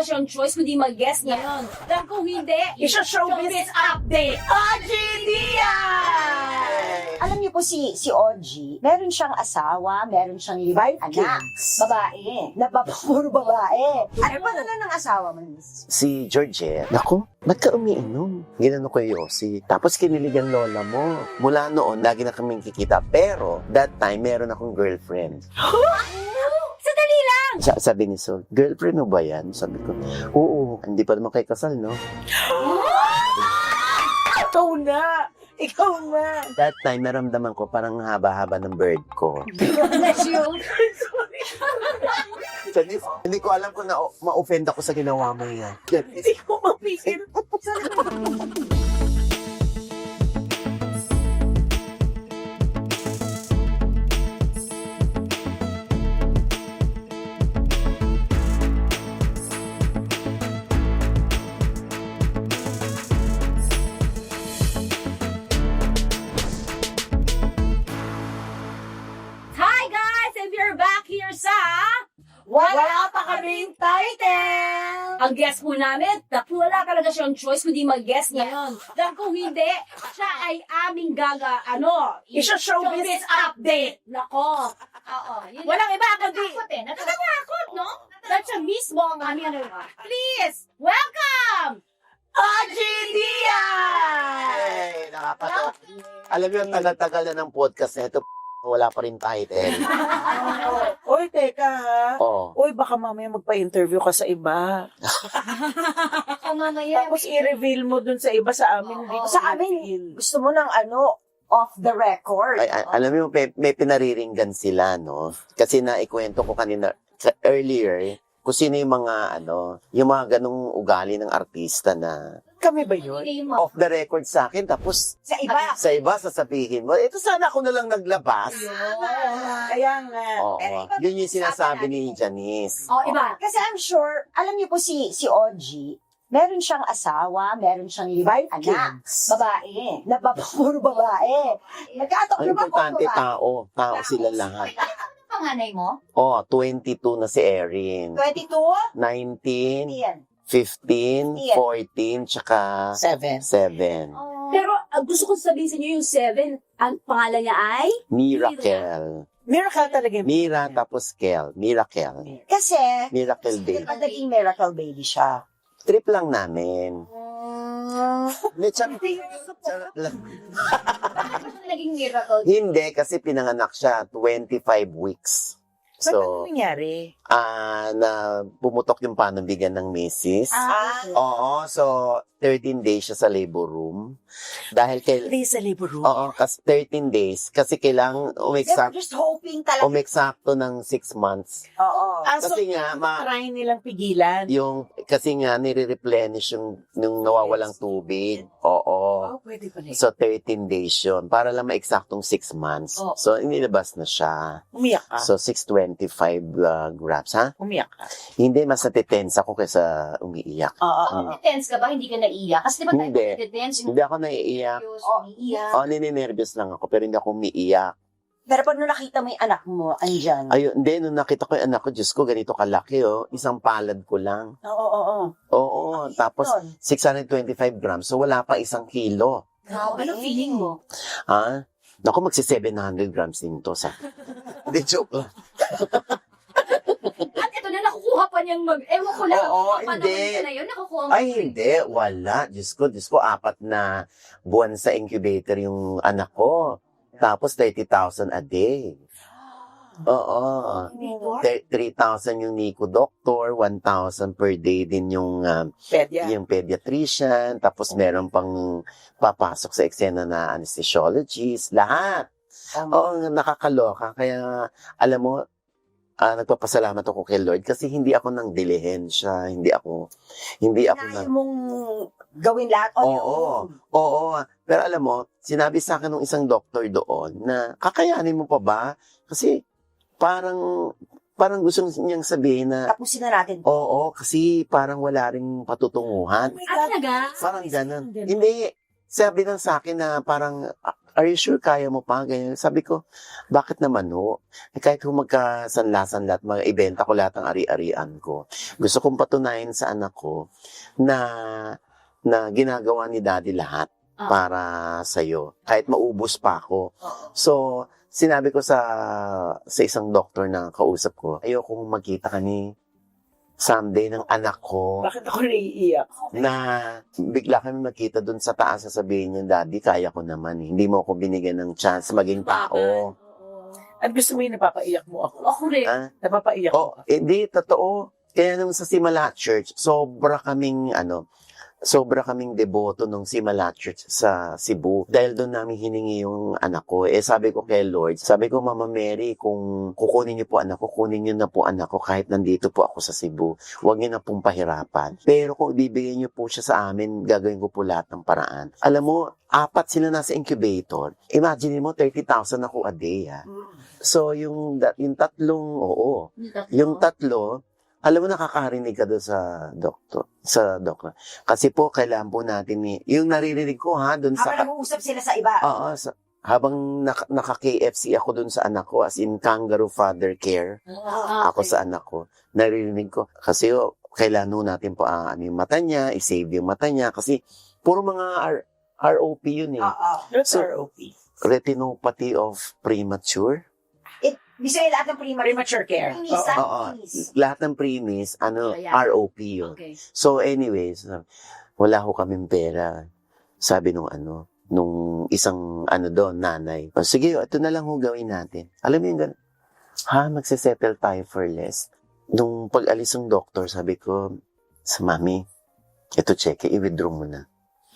talaga siyang choice kundi mag-guest ngayon. Dahil kung hindi, Isyo showbiz update! Audrey Alam niyo po si si Oji, meron siyang asawa, meron siyang limang anak. kids. Babae. Na baba, puro babae. Ano ba na ng asawa mo? miss? si Georgette, naku, nagka-umiinom. Ginano ko yung Yossi. Tapos kiniligan lola mo. Mula noon, lagi na kaming kikita. Pero, that time, meron akong girlfriend. Sa- sabi ni Sol, girlfriend mo ba yan? Sabi ko, oo, hindi pa naman kayo kasal, no? Ikaw na! Ikaw na! That time, naramdaman ko parang haba-haba ng bird ko. Bless you. Janice, hindi ko alam kung na- ma-offend ako sa ginawa mo yan. Janice, Hindi ko mapigil. Talaga siyang choice kundi mag-guest ngayon. Dahil kung hindi, siya ay aming gaga, ano, Isyo showbiz update! Nako. Oo. Yun Walang iba kundi... Natatakot eh. Natatakot, no? Dahil siya mismo ang aming ano. Please, welcome! Audrey Diaz! Ay, nakakatawa. Alam mo yung tagal-tagal na ng podcast na ito, wala pa rin title. Uy, teka ha. Oo. Uy, baka mamaya magpa-interview ka sa iba. Ako nga ngayon. Tapos i-reveal mo dun sa iba sa amin. Hindi ko Sa amin, gusto mo ng ano, off the record. Ay, ay, alam mo, may, may pinariringgan sila, no? Kasi naikwento ko kanina, sa earlier, kung sino yung mga, ano, yung mga ganong ugali ng artista na Kami ba yun? Off the record sa akin, tapos Sa iba. sa iba sasabihin mo, ito sana ako na lang naglabas. Kaya nga. Oo. Pero iba Yun yung sinasabi ni Janice. Oh, iba. Kasi I'm sure, alam niyo po si si Oji, meron siyang asawa, meron siyang limang anak. Kids. Babae. Na baba, puro babae. Nagkataon Ang naman kung importante, babae. tao. Tao sila lahat. Panganay mo? Oh, 22 na si Erin. 22? 19, Yan. 15, Yeah. 14, tsaka Seven. 7. Pero uh, gusto ko sabihin sa inyo yung seven, ang pangalan niya ay? Miracle. Miracle talaga yung Mira tapos Kel. Miracle. Kasi, Miracle Day. naging miracle baby siya? Trip lang namin. Hindi, tsaka- tsaka naging miracle? Hindi, kasi pinanganak siya 25 weeks. Ba't So, ano nangyari? ah na pumutok yung panubigan ng misis. Ah, Oo, so 13 days siya sa labor room. Dahil kay Hindi sa labor room. Oo, kasi 13 days kasi kailangan they were umeksak just hoping talaga. umeksakto ng 6 months. Oo. Ah, so, Kasi nga ma try nilang pigilan. yung kasi nga nire-replenish yung yung nawawalang tubig. Oo. Oh, pwede pala. So 13 days yun para lang maeksaktong 6 months. Oo. So inilabas na siya. Umiyak ka. So 625 uh, grams ha. Umiyak ka. Hindi mas natitense ako kaysa umiiyak. Oo, oo, oo. Tense ka ba? Hindi ka naiiyak? Kasi di ba tayo Hindi. tense yung Hindi ako naiiyak. Oh, umiiyak. Oh, nininervyos lang ako pero hindi ako umiiyak. Pero pag nung nakita mo yung anak mo, andyan. Ayun, hindi, nung nakita ko yung anak ko, Diyos ko, ganito kalaki, oh. Isang palad ko lang. Oo, oo, oo. Oo, tapos Yun. 625 grams, so wala pa isang kilo. Grabe. Anong feeling mo? Ha? Naku, magsi 700 grams din to sa... Hindi, joke lang. At ito na, nakukuha pa niyang mag... Ewan ko lang. Oo, panahon hindi. ka na yun, nakukuha mo. Ay, hindi. Wala. Diyos ko, Diyos ko, apat na buwan sa incubator yung anak ko. Tapos 30,000 a day. Oo. Thir- 3,000 yung Nico doctor, 1,000 per day din yung um, Pedya. yung pediatrician, tapos meron pang papasok sa eksena na anesthesiologist, lahat. Oo, nakakaloka. Kaya, alam mo, ah, nagpapasalamat ako kay Lord kasi hindi ako nang dilihensya, hindi ako, hindi ako Kaya nang... mong gawin lahat on your Oo, own. oo. Pero alam mo, sinabi sa akin ng isang doktor doon na kakayanin mo pa ba? Kasi parang parang gusto niyang sabihin na Tapusin na natin. oo, kasi parang wala ring patutunguhan. Oh Ah, talaga? Parang ganun. Ganun. Hindi. Sabi lang sa akin na parang, are you sure kaya mo pa? Ganyan. Sabi ko, bakit naman ho? Kahit kung magkasanlasan lahat, mga ibenta ko lahat ng ari-arian ko. Gusto kong patunayan sa anak ko na na ginagawa ni daddy lahat Ah. para sa'yo. Kahit maubos pa ako. So, sinabi ko sa sa isang doktor na kausap ko, ayokong magkita ka ni someday ng anak ko Bakit ako naiiyak? na bigla kami magkita dun sa taas sasabihin niya, Daddy, kaya ko naman. eh. Hindi mo ako binigyan ng chance maging tao. Oo. At gusto mo yung napapaiyak mo ako? Ako rin. Ah, Napapaiyak mo oh, hindi, totoo. Kaya nung sa Simala Church, sobra kaming, ano, sobra kaming deboto nung Simala Church sa Cebu. Dahil doon namin hiningi yung anak ko. Eh, sabi ko kay Lord, sabi ko, Mama Mary, kung kukunin niyo po anak ko, kunin niyo na po anak ko kahit nandito po ako sa Cebu. Huwag niyo na pong pahirapan. Pero kung ibibigay niyo po siya sa amin, gagawin ko po lahat ng paraan. Alam mo, apat sila nasa incubator. Imagine mo, 30,000 ako a day, ah. So, yung, yung tatlong, oo, yung tatlo, alam mo nakakarinig ka doon sa doktor, sa doktor. Kasi po, kailangan po natin ni, yung naririnig ko ha, doon sa, Habang nag-uusap sila sa iba. oo, sa, habang naka, naka-KFC ako doon sa anak ko, as in kangaroo father care, Ah, ako sa anak ko, naririnig ko. Kasi oh, kailangan natin po ang ano yung mata niya, i-save yung mata niya, kasi puro mga R, ROP yun eh. Oo. That's So- ROP. Retinopathy of premature. Bisa lahat ng prima. Premature care. Premise, Oo. ah, Oo. Lahat ng premis, ano, Ayan. ROP yun. Okay. So anyways, uh, wala ho kaming pera. Sabi nung ano, nung isang ano doon, nanay. O, sige, ito na lang ho gawin natin. Alam mo yung gan- ha, magsisettle tayo for less. Nung pag-alis ng doktor, sabi ko, sa mami, ito check, i-withdraw mo na.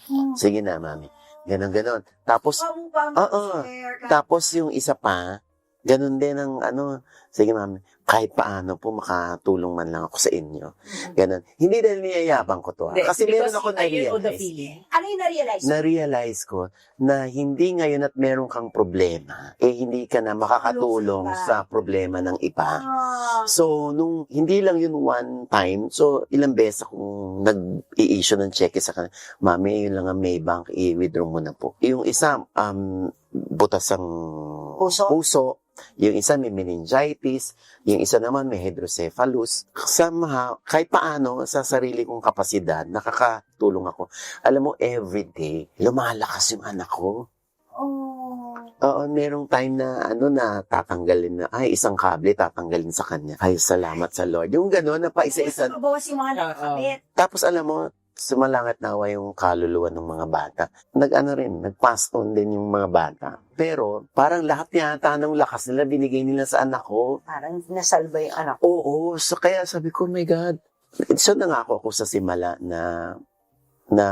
Hmm. Sige na, mami. Ganon, ganon. Tapos, pamo, Oo. share ka. tapos yung isa pa, ganun din ang ano, sige mami, kahit paano po makatulong man lang ako sa inyo. Ganon. Hindi dahil niyayabang ko to. ah. Hindi, Kasi meron because ako I know the na-realize. feeling. Ano yung na-realize? Na-realize ko na hindi ngayon at meron kang problema, eh hindi ka na makakatulong Tulong sa problema ng iba. Ah. So, nung hindi lang yun one time, so ilang beses akong nag-i-issue ng check sa kanila, Mami, yun lang ang may bank, i-withdraw mo na po. Yung isa, um, butas ang Puso? puso. Yung isa may meningitis. Yung isa naman may hydrocephalus. Somehow, kahit paano, sa sarili kong kapasidad, nakakatulong ako. Alam mo, everyday, lumalakas yung anak ko. Oh. Oo, merong time na ano na tatanggalin na, ay, isang kable tatanggalin sa kanya. Ay, salamat sa Lord. Yung gano'n na pa isa-isa. Bawas yung mga nakakabit. Tapos alam mo, sumalangat nawa yung kaluluwa ng mga bata. Nag-ano rin, nag-pass on din yung mga bata. Pero, parang lahat yata ng lakas nila binigay nila sa anak ko. Parang nasalba yung anak ko. Oo, so kaya sabi ko, my God. So nangako ako sa simala na na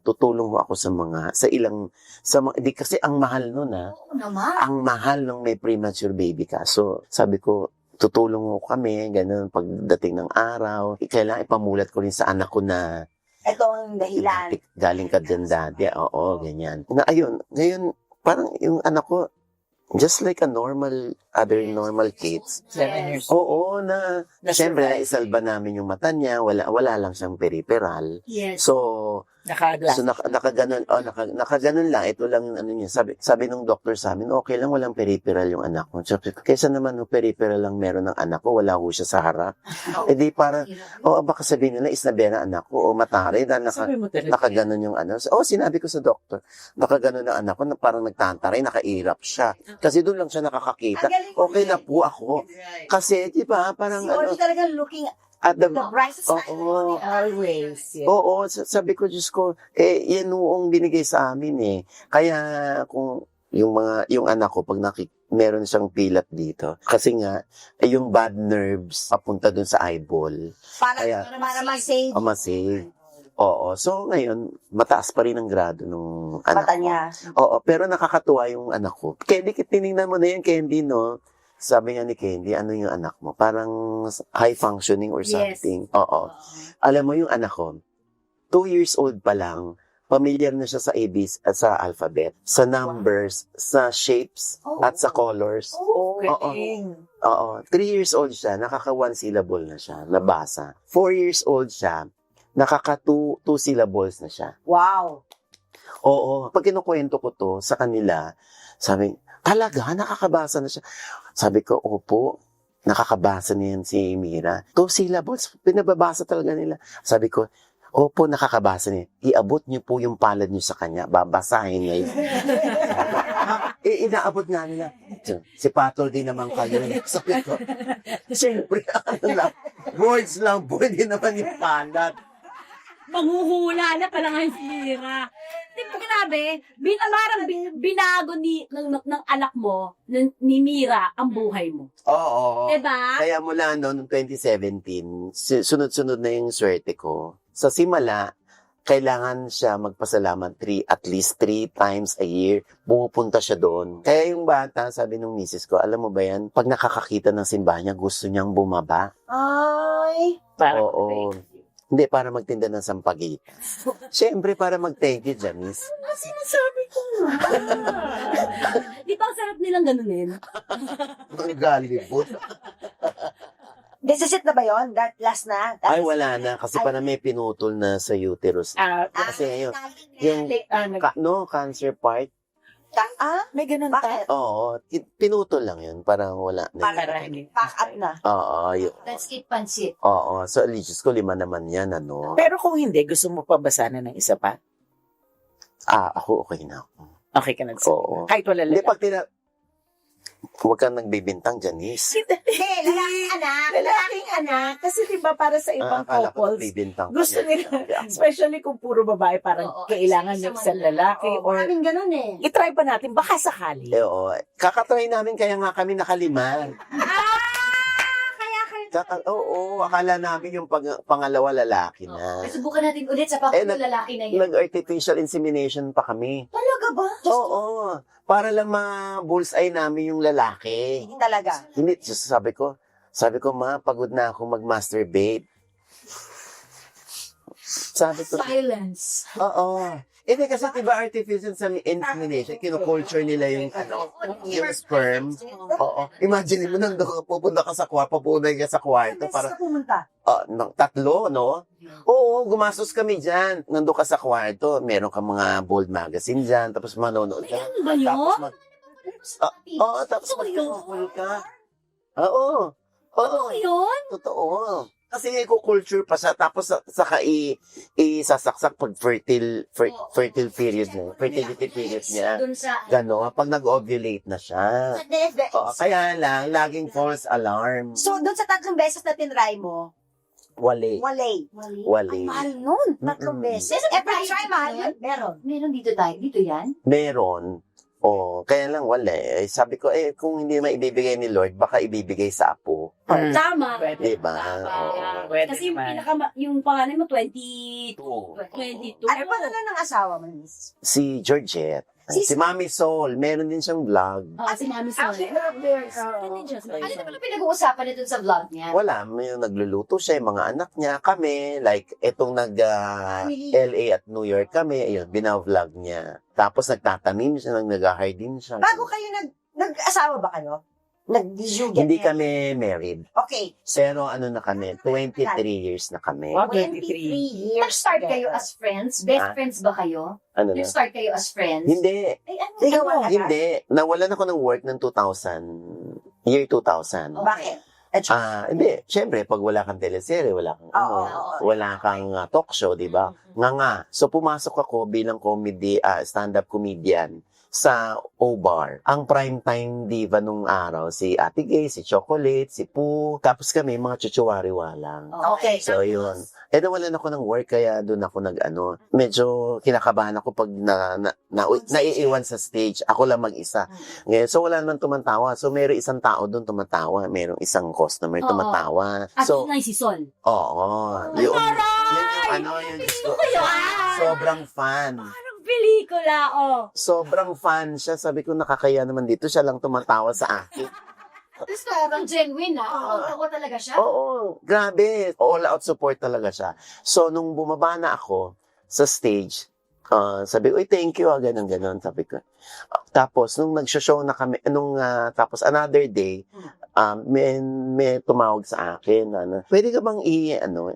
tutulong ho ako sa mga sa ilang sa mga di kasi ang mahal noon ah Oo naman. ang mahal nung may premature baby ka. So, sabi ko, tutulong mo kami, ganun, pagdating ng araw. Kailangan ipamulat ko rin sa anak ko na Ito ang dahilan. "Dati, galing ka dyan dati. Oo, ganyan. Na, ayun, ngayon, parang yung anak ko, just like a normal, other normal kids. Seven years. Oo, na, Na syempre, naisalba namin yung mata niya, wala, wala lang siyang peripheral. Yes. So, Nakaglas. So naka, nakaganon, oh, naka, nakaganon lang, ito lang ano niya. Sabi, sabi nung doctor sa amin, okay lang, walang peripheral yung anak ko, kaysa naman no, peripheral lang meron ng anak ko, wala ho siya sa harap. Eh di parang, oh, baka sabihin nila, isnabera anak ko, o matari, na naka, talaga. nakaganon yung ano. Oh, sinabi ko sa doctor, nakaganon ang anak ko, na parang nagtantaray, nakairap siya. Kasi doon lang siya nakakakita. Okay na po ako. Kasi, di ba, parang Si ano, Odi talagang looking at the, the bright side. Oo. Always. Yeah. Oo, sa- sabi ko, Diyos ko, eh, yan noong binigay sa amin eh. Kaya, kung yung mga, yung anak ko, pag nakik, meron siyang pilap dito. Kasi nga, eh, yung bad nerves, papunta dun sa eyeball. Para, Kaya- para mag-save O masave. Oo. So, ngayon, mataas pa rin ang grado nung anak mata ko. niya. Oo, pero nakakatuwa yung anak ko. Candy, tinignan mo na yan, Candy, no? Sabi nga ni Candy, ano yung anak mo? Parang high functioning or Yes. something. Oo. Alam mo yung anak ko, two years old pa lang, familiar na siya sa ABs at sa alphabet, sa numbers, sa shapes, Oh. at sa colors. Oh. Galing. Oo. Three years old siya, nakaka one syllable na siya, nabasa. Four years old siya, nakaka two, two syllables na siya. Wow. Oo. Pag kinukwento ko to sa kanila, sabi, talaga, nakakabasa na siya. Sabi ko, opo, nakakabasa niyan si Mira. Two syllables, pinababasa talaga nila. Sabi ko, opo, nakakabasa niya. Iabot niyo po yung palad niyo sa kanya. Babasahin niya yun. eh, inaabot nga nila. Si Patol din naman kayo. Sabi ko, siyempre, ano lang, words lang, pwede naman yung palad. Manghuhula na pala nga si Mira. Di ba grabe? Bin, parang bin- binago ni, ng, ng, ng anak mo, ng, ni Mira, ang buhay mo. Oo. Diba? Kaya mula noon, noong 2017, si- sunod-sunod na yung swerte ko. Sa simula, kailangan siya magpasalamat three, at least three times a year. Pumupunta siya doon. Kaya yung bata, sabi nung misis ko, alam mo ba yan, pag nakakakita ng simbahan niya, gusto niyang bumaba. Ay. Parang, Oo. Hindi, para magtinda ng sampagita. Siyempre, para mag-thank you, Janice. sinasabi ko nga. Di ba ang sarap nilang ganunin? Ang galibot. Desisit na ba yon? That last na? That Ay, is- wala na. Kasi Ay. parang may pinutol na sa uterus. Ah, Kasi yun, Yung... yung, ah, ka, no, cancer part, Ah? may ganun Bakit? ta. Oo, ti- pinutol lang yun. Parang wala na. Para hindi. Pack up na. Oo, yun. Let's eat pansit. Oo, so allegiance ko lima naman yan, ano. Pero kung hindi, gusto mo pa ba sana ng isa pa? Ah, ako okay na ako. Okay ka na. Oo. Kahit wala Hindi, lang. pag tina... Huwag kang nagbibintang, Janice. Hindi, lalaking anak. Lalaking anak. Kasi di ba para sa Ah, ibang akala ko couples, nagbibintang ka gusto nila, especially kung puro babae, parang Oo, kailangan isang na lang. lalaki Oo, or maraming ganun eh. itry pa natin, baka sakali. Eh, oo. Kakatry namin, kaya nga kami nakalima. Kaya kayo. Kaka, oo, akala namin yung pang, pangalawa lalaki na. Ay, subukan natin ulit sa Eh, nag- lalaki na yun. Nag-artificial insemination pa kami. Talaga ba? Oo, para lang ma-bullseye namin yung lalaki. Hindi talaga. Hindi, just sabi ko, sabi ko, ma, pagod na ako mag-masturbate. Sabi ko, Silence. oo. Hindi kasi diba artificial insemination, kino-culture nila yung, ano, yung sperm. Oo. Imagine mo nandun, pupunta ka sa kwarto, pupunta ka sa kwarto, para, ka pumunta. ah, ng tatlo, no? Oo, gumastos kami dyan. Nandun ka sa kwarto, meron ka mga bold magazine dyan, tapos manonood ka. Ano ba yun? Tapos mag... Ah, Oo, tapos Totoo magkukul ka. Oo. Oo. Ano yun? Totoo. Kasi culture pa siya, tapos sa- saka i, isasaksak pag fertile, fer, fertile period niya, fertility period niya. Doon sa... Gano, pag nag-ovulate na siya. Oo, kaya lang, laging false alarm. So, doon sa tatlong beses na tinry mo, Wali. walay. Wali. Ang mahal nun. Tatlong Mm-mm. beses. Every try, mahal yun. Meron. Meron dito tayo. Dito yan? Meron. O, kaya lang wala. Eh, sabi ko, eh, kung hindi maibibigay ni Lord, baka ibibigay sa apo. Mm. Tama. Pwede. Diba? Oo. Pwede Kasi yung pinaka, yung pangalan mo, 20... Oo. 22. Ano pa na ng asawa mo, miss? Si Georgette. Si- Si, Mami Sol. Meron din siyang vlog. Ah, si Mami Sol. Actually, there, Ano dyan? Ano naman ang pinag-uusapan nito sa vlog niya? Wala, may nagluluto siya, yung mga anak niya, kami, like, etong nag ah, Family. LA at New York kami, ayun, binavlog niya. Tapos nagtatanim siya, nag-garden siya. Bago kayo nag, nag-asawa ba kayo? Nag-dijuget? Hindi kami married. Okay. Pero ano na kami, 23 years na kami. Wow, 23 23. years. Nag-start kayo as friends? Best Ah. friends ba kayo? Ano na? Nag-start kayo as friends? Hindi, Ay, ano? Ikaw ano? ang- hindi. Nawalan ako ng work ng 2000, year 2000. Okay. Bakit? At saka- Ah, hindi. Siyempre, pag wala kang teleserye, wala kang ano, oo. wala kang ah, talk show, di ba? Nga nga. So, pumasok ako bilang comedy, ah, stand-up comedian sa O-Bar. Ang primetime diva nung araw, si Ate Gay, si Chocolate, si Pooh. Tapos kami, mga chuchuwariwa lang. Okay. So, yun. Eh, nawalan ako ng work, kaya doon ako nag, ano, medyo kinakabahan ako pag na, na, na, naiiwan sa stage. Ako lang mag-isa. Ngayon, so, wala naman tumatawa. So, meron isang tao doon tumatawa. Merong isang customer tumatawa. At So, yun nga yung si Sol. oo. Yun, yun yung ano, yung gusto. yan! Sobrang fan. Pelikula, oh. Sobrang fan siya. Sabi ko, nakakaya naman dito. Siya lang tumatawa sa akin. Tapos parang genuine ah. Oo, oo talaga siya. Oo, grabe. All out support talaga siya. So, nung bumaba na ako sa stage, ah, sabi ko, "Uy, thank you, ah, ganun, ganun. Sabi ko. Ah, tapos, nung nag-show na kami, nung, ah, tapos another day, um, may, may tumawag sa akin, ano, pwede ka bang i, ano,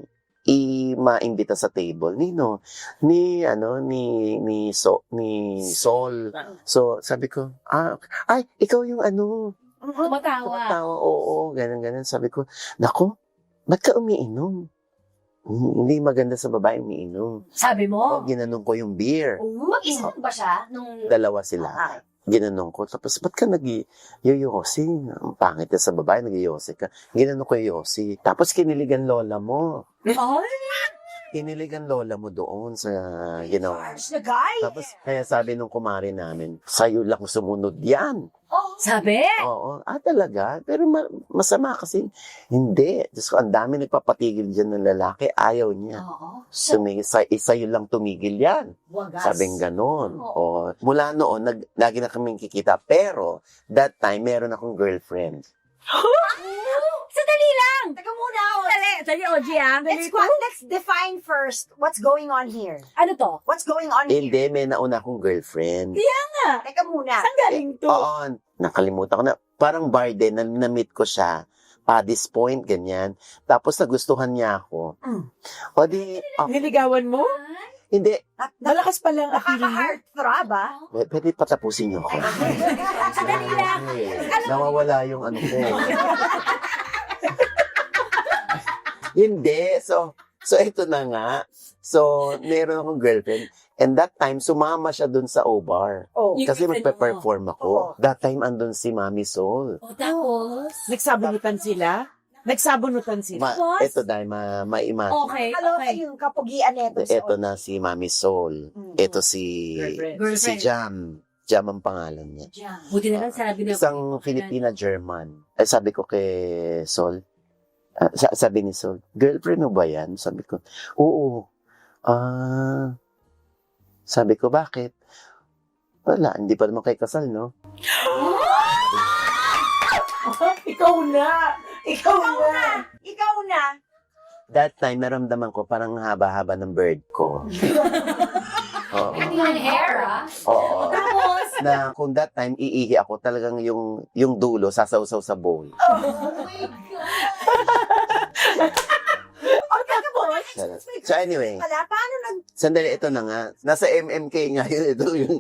i maimbita sa table nino ni ano ni ni so ni Sol so sabi ko ah ay ikaw yung ano Tumatawa. Tumatawa, oo, ganun, ganun. Sabi ko, nako, ba't ka umiinom? Hindi maganda sa babae umiinom. Sabi Oh. mo? ginanong ko yung beer. Mag-isa ba siya? Nung... Dalawa sila. Ginanong ko. Tapos, ba't ka nag-yoyosi? Ang pangit na sa babae, nag-yoyosi ka. Ginanong ko yung yosi. Tapos, kiniligan lola mo. Ay, Kiniligan lola mo doon sa ginawa. The guy. Tapos, kaya sabi nung kumari namin, sa'yo lang sumunod yan. sabi? Oo. Ah, talaga? Pero ma- masama kasi. Hindi. Diyos ko, ang dami nagpapatigil dyan ng lalaki. Ayaw niya. Oo. Tumigil, sa, isa yun lang tumigil yan. Wagas. Sabing ganon. O, mula noon, nag, lagi na kaming kikita. Pero, that time, meron akong girlfriend. Sandali lang! Teka muna. oh. Sandali, sandali, OG ah. Let's, go- let's define first what's going on here. Ano to? What's going on here? Hindi, may nauna akong girlfriend. Teka muna. Saan galing to? Oo, nakalimutan ko na. Parang bar din, na, na-meet ko siya. Paddy's Point, ganyan. Tapos nagustuhan niya ako. Mm. O di, ah, Niligawan mo? hindi, Malakas pa lang ang feeling mo. Nakaka-heartthrob, ah. P- pwede patapusin niyo ako. Sandali lang. Eh, Nawawala yung ano ko. Hindi. So, so ito na nga. So, meron akong girlfriend. And that time, sumama siya dun sa O-Bar. Oh, Yung Kasi girlfriend magpe-perform ako. Oo. That time, andun si Mami Soul. O, tapos? nagsabunutan sila? Nagsabunutan sila? Ma, ito dahil ma, ma-imagine. Okay, Kaloka okay. yung kapugian neto. Ito na si Mami Soul. Mm. Ito si Girlfriend. si Girlfriend. Jam. Jam ang pangalan niya. Diyan. Buti na lang sabi na. Isang Filipina-German. Ay, sabi ko kay Sol, sa- sabi ni Sol, girlfriend mo ba yan? Sabi ko, oo. Ah, sabi ko, bakit? Wala, hindi pa naman kayo kasal, no? Ikaw na! Ikaw na! Ikaw na. That time, naramdaman ko parang haba-haba ng bird ko. Oo. Yung hair, ah. Oo. Tapos? Na kung that time, iihi ako, talagang yung, yung dulo, sasawsaw sa bowl. Oh, teka po. So anyway, Pala, paano nag... Sandali, ito na nga. Nasa MMK nga yun. Ito yung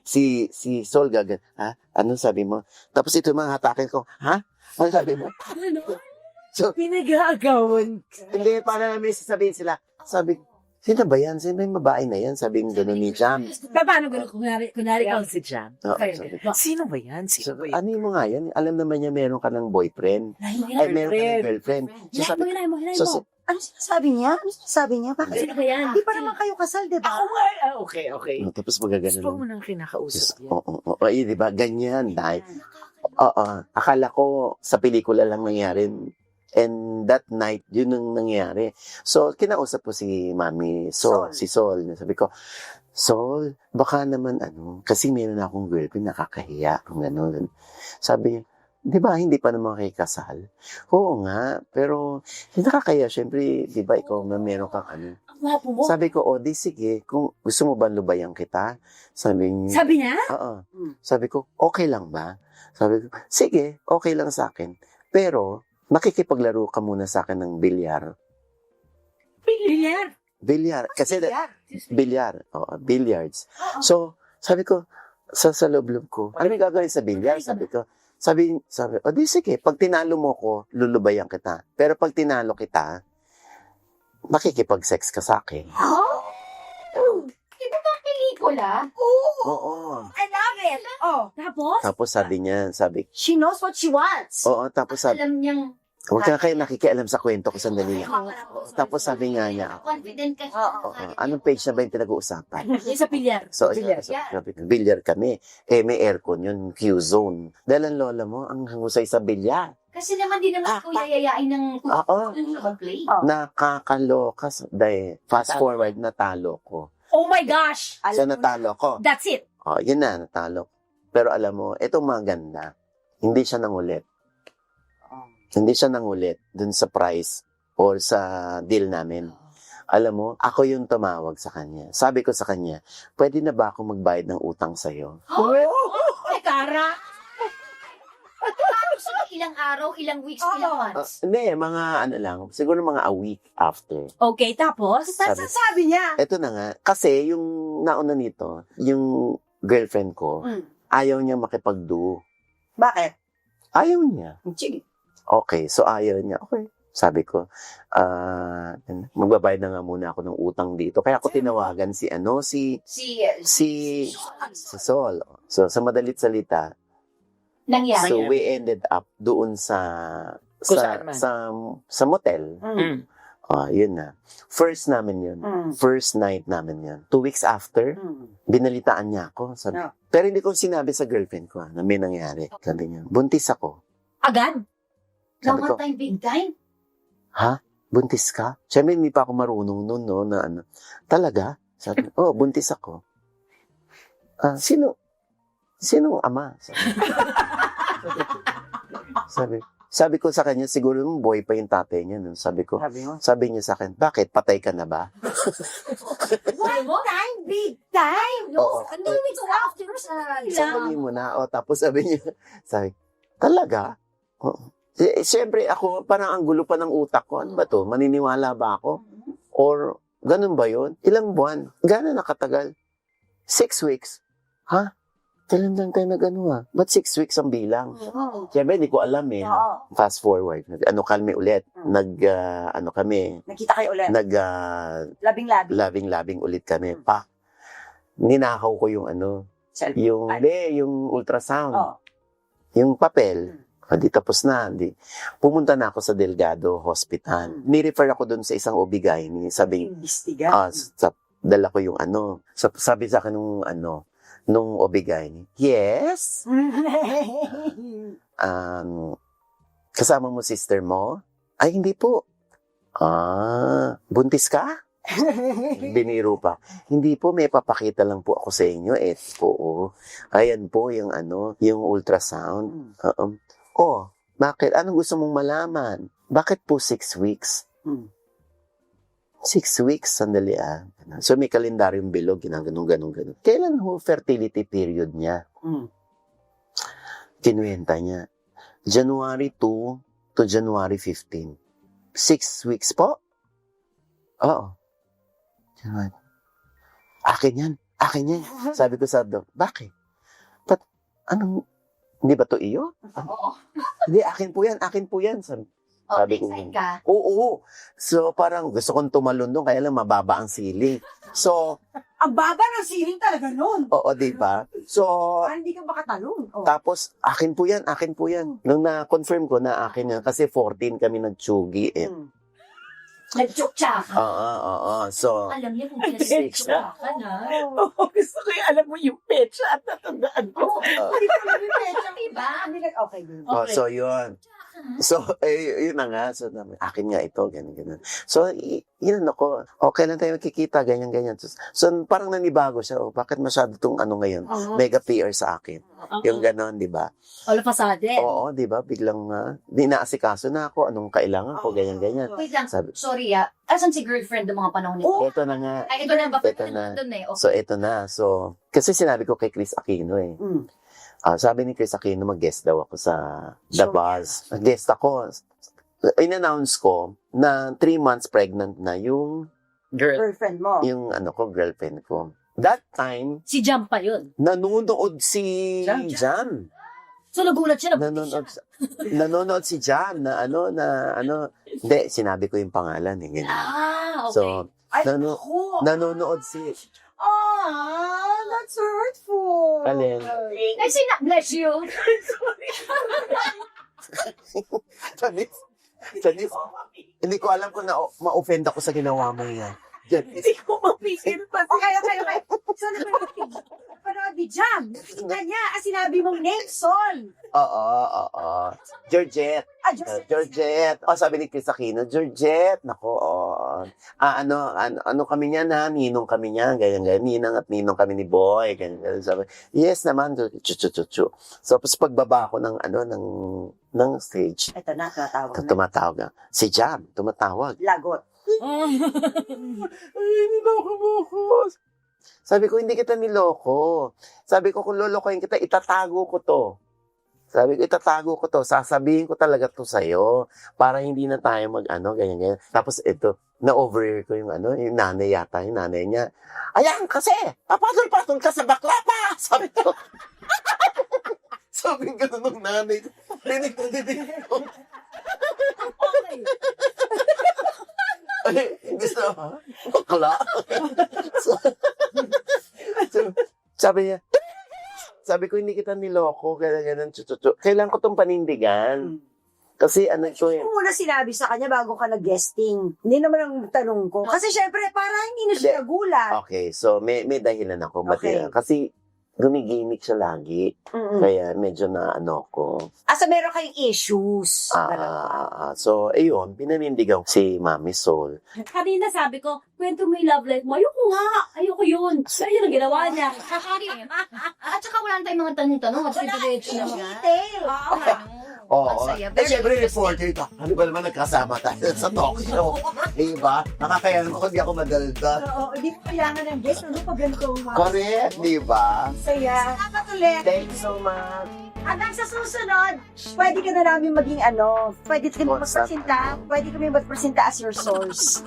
si si Sol Gagan. Ha? Ano sabi mo? Tapos ito mga hatakin ko. Ha? Ano sabi mo? Ano? So, Pinag-aagawan ka. hindi, para namin sasabihin sila. Sabi, sino ba yan? Sino yung babae na yan? Sabi ng gano'n ni Jam. Pa- Paano gano'n? Kunwari, kunwari. Ikaw si Jam. Oo, Okay. sabi, Sino ba yan? so, Sino ba yan? ano mo nga yan? Alam naman niya meron ka ng boyfriend. Ay, meron ka ng girlfriend. So, sabi, Hilahin mo, so, mo. so, Ano sinasabi niya? Ano sinasabi niya? Bakit? Sino ba yan? Hindi pa naman kayo kasal, di ba? Ako nga. Ah, okay, okay. oh, tapos magagano Gusto mo nang kinakausap yan. Oo, oo, oo. Ay, di ba? Ganyan. Dahil, Oo. Akala ko sa pelikula lang nangyari. And that night, yun ang nangyari. So, kinausap ko si Mami Sol, Sol. si Sol. Sabi ko, Sol, baka naman ano, kasi meron akong girlfriend, nakakahiya, kung gano'n. Sabi, di ba, hindi pa naman kayo kasal? Oo nga, pero hindi nakakaya. Siyempre, di ba, ikaw na meron kang ano. Ang wapo mo. Sabi ko, o, di sige, kung gusto mo ba lubayan kita? Sabi niya, Sabi niya? Oo. Hmm. Sabi ko, okay lang ba? Sabi ko, sige, okay lang sa akin. Pero, makikipaglaro ka muna sa akin ng bilyar. Bilyar. Bilyar. Kasi, Yan. bilyar. Oo, billiards. So, sabi ko, sa, sa loob-loob ko, ano may gagawin sa bilyar? Sabi ko, sabi, sabi, o di sige, pag tinalo mo ko, lulubayan kita. Pero pag tinalo kita, makikipag-sex ka sa akin. Di ba ba pelikula? Oo. I love it. Oh, Tapos? Tapos sabi niya, sabi, she knows what she wants. oo, tapos sabi, Alam niyang... huwag ka na kayo nakikialam sa kwento ko sandali. Tapos sabi nga niya, Confident ka. Oo. Oo, anong page na ba yung pinag-uusapan? Yung sa bilyar. So, Bilyar. so, sabi ko, bilyar kami. Eh, may aircon yun, Q-zone. Dahil ang lola mo, ang husay sa bilyar. Kasi naman di naman ko yayayain ng Oo. mag-play. Oh. Nakakaloka. Dahil, fast forward, natalo ko. Oh my gosh! So, natalo ko. That's it. Oh, yun na, natalo. Pero alam mo, itong maganda, hindi siya nangulit. Hindi siya nangulit dun sa price or sa deal namin. Alam mo, ako yung tumawag sa kanya. Sabi ko sa kanya, pwede na ba ako magbayad ng utang sa'yo? Ay, Kara. So, ilang araw, ilang weeks, Oo. ilang Ah, months. hindi, mga ano lang, siguro mga a week after. Okay, tapos? Sabi, Sabi niya. eto na nga, kasi yung nauna nito, yung girlfriend ko, Mm. ayaw niya makipagdo. Bakit? Ayaw niya. Sige. Okay, so ayaw niya. Okay. Sabi ko, ah, magbabayad na nga muna ako ng utang dito. Kaya ako tinawagan si ano, si, Si, uh, si, si Sol. So, sa madalit salita, nangyari. so we ended up doon sa, sa, sa, sa motel. Mm. Ah, yun na. First namin yun. Mm. First night namin yun. Two weeks after, Mm. binalitaan niya ako. Sabi, No. Pero hindi ko sinabi sa girlfriend ko ah, na may nangyari. Sabi niya, buntis ako. Agad? Sabi ko, One time, big time. ha? Buntis ka? Siyempre, hindi pa ako marunong noon, no, na ano. Talaga? Sabi, oh, buntis ako. Ah, sino? Sinong ama? Sabi, sabi, sabi ko sa kanya, siguro yung boy pa yung tatay niya. nun. Sabi ko, Sabi mo. sabi niya sa akin, bakit? Patay ka na ba? One time, big time. Oo. Ano yung weeks after sa... Sandali mo na. O, tapos sabi niya, sabi, talaga? Oo. Eh, Siyempre, ako, parang ang gulo pa ng utak ko. Ano ba to? Maniniwala ba ako? Or, ganun ba yon? Ilang buwan? Gano'n nakatagal? Six weeks? Ha? Kailan lang tayo nag ano ah? Ba't six weeks ang bilang? Oo. Siyempre, hindi ko alam eh. Oo. Fast forward. Nag, ano kami ulit? Mm. Nag, ah, ano kami? Nakita kayo ulit. Nag, ah, Labing-labi. labing-labing ulit kami. Mm. Pa, ninakaw ko yung ano, Cellphone. yung, hindi, yung ultrasound. Oo. Yung papel, Mm. Hindi tapos na. Hindi. Pumunta na ako sa Delgado Hospital. Mm. Ni-refer ako doon sa isang OB-GYN. Sabi, Imbestiga. ah, sa, dala ko yung ano. Sa, sabi sa akin nung ano, nung OB-GYN, yes, um, kasama mo sister mo? Ay, hindi po. Ah, buntis ka? Biniro pa. Hindi po, may papakita lang po ako sa inyo. Eh, po, ayan po yung ano, yung ultrasound. Mm. Oo. Oh, bakit? Anong gusto mong malaman? Bakit po six weeks? Mm. Six weeks, sandali ah. So may kalendaryong bilog, ginaganon, ganon, ganon. Kailan ho fertility period niya? Mm. Kinuwenta niya. January 2 to January 15. Six weeks po? Oo. January. Akin yan. Akin yan. Sabi ko sa doc, bakit? But, anong, hindi ba to iyo? Oo. Hindi, akin po yan, akin po yan. Sabi, Oh, Sabi ko, excited ka. Oo. So, parang gusto kong tumalon doon, kaya lang mababa ang ceiling. So, Ang baba ng ceiling talaga nun. oo, di ba? So, Parang hindi ka makatalon. Oh. tapos, akin po yan, akin po yan. Nung na-confirm ko na akin yan, kasi 14 kami nagtsugi eh. Mm. Nag-joke-chaka. Oo, oo, So, Alam niya kung pinag-joke ka na. Oo, gusto ko yung alam mo yung petsa at natandaan ko. uh, Hindi ko nabing pecha. Diba? Hindi nag- Okay, good. oh, so yun. So, eh, yun na nga. So, akin nga ito, ganyan, ganyan. So, yun ako. Okay lang tayo magkikita, ganyan, ganyan. So, so, parang nanibago siya. Oh, bakit masyado tong ano ngayon? Oo. Mega PR sa akin. Oo. Yung ganon, di ba? All of a sudden. Oo, di ba? Biglang, uh, di naasikaso na ako. Anong kailangan ko, ganyan, ganyan. Wait lang. Sabi, Sorry ah. Asan si girlfriend ng mga panahon nito? eto na nga. Ay, ito na ba? Ito na. Doon eh. Okay. So, eto na. So, kasi sinabi ko kay Chris Aquino eh. Mm. Ah, sabi ni Chris Aquino, mag-guest daw ako sa The Show Buzz. Nag-guest ako. In-announce ko na three months pregnant na yung, Girl. Girlfriend mo. yung ano ko, girlfriend ko. That time, Si Jam pa yun. nanonood si Jan, Jan. So nagulat siya na Nanonood, sa- nanonood si Jan na ano, na ano. Hindi, sinabi ko yung pangalan eh. Ganyan. Ah, okay. So, Ay, nano- nanonood si... Ah, that's hurtful. Alin? Ay, sina- bless you. Janice, Janice, hindi ko alam kung na ma-offend ako sa ginawa mo yan. Janice, Hindi ko mapigil pa. Okay, okay, okay. So, napanood panood ni Jam. Kanya, ah, sinabi mong name, Sol. oo, oo. Georgette. Ah, Joseph. Georgette. O, sabi ni Chris Aquino, Georgette. Nako, oh. Ah, ano, ano, ano kami niyan ha? Ninong kami niyan. Ganyan, ganyan. Ninang at ninong kami ni Boy. Ganyan, ganyan. Sabi, yes naman. Chu, chu, chu, chu. So, tapos pagbaba ko ng, ano, ng, ng stage, Ito na, tumatawag na. tumatawag na. Si Jam, tumatawag. Lagot. Ay, niloko mo ako. Sabi ko, hindi kita niloko. Sabi ko, kung lolokohin kita, itatago ko to. Sabi ko, itatago ko to. Sasabihin ko talaga to sa'yo. Para hindi na tayo mag-ano, ganyan, ganyan. Tapos ito, na-overhear ko yung ano, yung nanay yata, yung nanay niya. Ayan, kasi, papatol-patol ka sa bakla pa! Sabi ko. Sabi ko nung nanay ko. Dinig ko, dinig ko. Okay. Ay, hindi sa, bakla. so, so, sabi niya, sabi ko, hindi kita niloko, kaya ganun, chuchuchu. Kailan ko tong panindigan? Kasi ano ko eh. Kung muna sinabi sa kanya bago ka nag-guesting. Hindi naman ang tanong ko. Kasi syempre, para hindi na siya nagulat. Okay, so may may dahilan ako. Okay. yan? Kasi gumigimik siya lagi. Mm-mm. Kaya medyo na ano ko. Asa meron kayong issues. Ah, ah, ah, ah. so, ayun, pinanindigan ko si Mami Sol. Kanina sabi ko, kwento mo yung love life mo. Ayoko nga. Ayoko yun. Pero yun ang ginawa niya. At saka wala na tayong mga tanong-tanong. At diretso na nga. Detail. Oo. Oo. Ang saya. Eh, Very interesting. reporter ka. Ano ba naman nagkasama tayo sa talk show? diba? Nakakayan ko, hindi ako madaldal. Oo, hindi mo kailangan ng guest. Ano pa ganito? Correct, diba? Saya. Salamat ulit. Thank you so much. Hanggang sa susunod, pwede ka na namin maging ano, pwede kami Sponsor. magpresenta, pwede kami magpresenta as your source.